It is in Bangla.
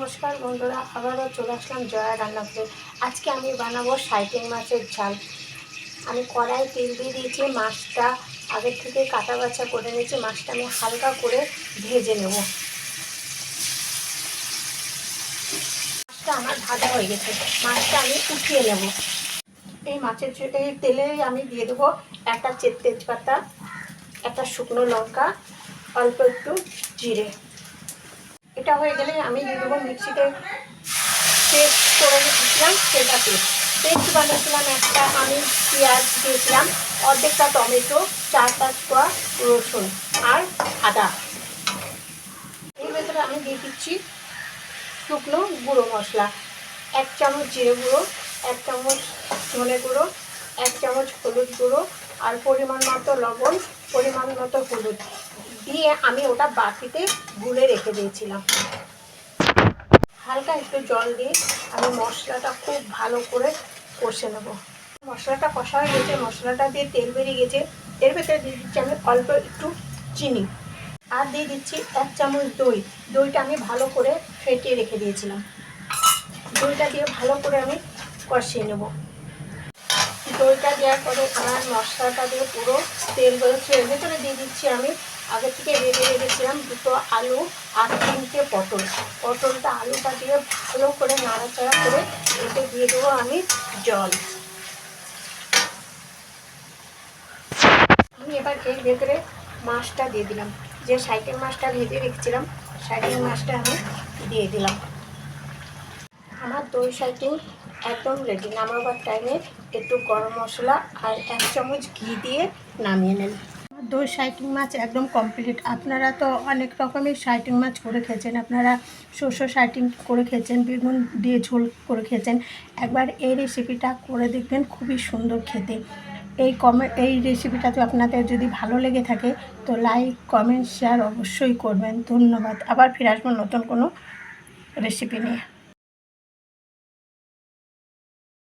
নমস্কার বন্ধুরা, আবারও চলে আসলাম জয়া রান্নাঘরে। আজকে আমি বানাবো সাইটিং মাছের ঝাল। আমি কড়াই তেল দিয়ে দিয়েছি, মাছটা আগের থেকে কাটা বাছা করে নিয়েছি, মাছটা আমি হালকা করে ভেজে নেব। মাছটা আমার ভাজা হয়ে গেছে, মাছটা আমি উঠিয়ে নেব। এই মাছের এই তেলে আমি দিয়ে দেবো একটা তেজপাতা, একটা শুকনো লঙ্কা, অল্প একটু জিরে। এটা হয়ে গেলে আমি দিয়ে মিক্সিতে পেস্ট করে রেখেছিলাম সেটা পেস্ট পেস্ট বানিয়েছিলাম একটা, আমি পেঁয়াজ দিয়েছিলাম, অর্ধেকটা টমেটো চার পাঁচ কোয়া রসুন আর আদা। এর ভেতরে আমি দিয়ে দিচ্ছি শুকনো গুঁড়ো মশলা। এক চামচ জিরে গুঁড়ো, এক চামচ ধনে গুঁড়ো, এক চামচ হলুদ গুঁড়ো আর পরিমাণ মতো লবণ, পরিমাণ মতো হলুদ। দিয়ে আমি ওটা বাটিতে গুলে রেখে দিয়েছিলাম। হালকা একটু জল দিয়ে আমি মশলাটা খুব ভালো করে কষে নেব। মশলাটা কষা হয়ে গেছে মশলাটা দিয়ে তেল বেরিয়ে গেছে। এর ভেতরে দিয়ে দিচ্ছি আমি অল্প একটু চিনি। আর দিয়ে দিচ্ছি এক চামচ দই। দইটা আমি ভালো করে ফেটিয়ে রেখে দিয়েছিলাম। দইটা দিয়ে ভালো করে আমি কষিয়ে নেব। দইটা দেওয়ার পরে আমার মশলাটা দিয়ে পুরো তেল বেরোচ্ছে এর ভেতরে দিয়ে দিচ্ছি আমি আগে থেকে রেডে রেখেছিলাম দুটো আলু আর তিনটে পটল। পটলটা আলুটা দিয়ে ভালো করে নাড়াচাড়া করে এতে দিয়ে দেবো আমি জল। আমি এবার এর ভেতরে মাছটা দিয়ে দিলাম। যে সাইকেল মাছটা ভেজে রেখেছিলাম, সাইকেল মাছটা আমি দিয়ে দিলাম। আমার দই সাইটিং একদম রেডি নামাবার টাইমে একটু গরম মশলা আর এক চামচ ঘি দিয়ে নামিয়ে নেন। দই সাইটিং মাছ একদম কমপ্লিট আপনারা তো অনেক রকমের সাইটিং মাছ করে খেয়েছেন। আপনারা শস্য সাইটিং করে খেয়েছেন, বেগুন দিয়ে ঝোল করে খেয়েছেন। একবার এই রেসিপিটা করে দেখবেন, খুবই সুন্দর খেতে। এই কমে, এই রেসিপিটাতে আপনাদের যদি ভালো লেগে থাকে, তো লাইক কমেন্ট শেয়ার অবশ্যই করবেন। ধন্যবাদ। আবার ফিরে আসব নতুন কোনো রেসিপি নিয়ে।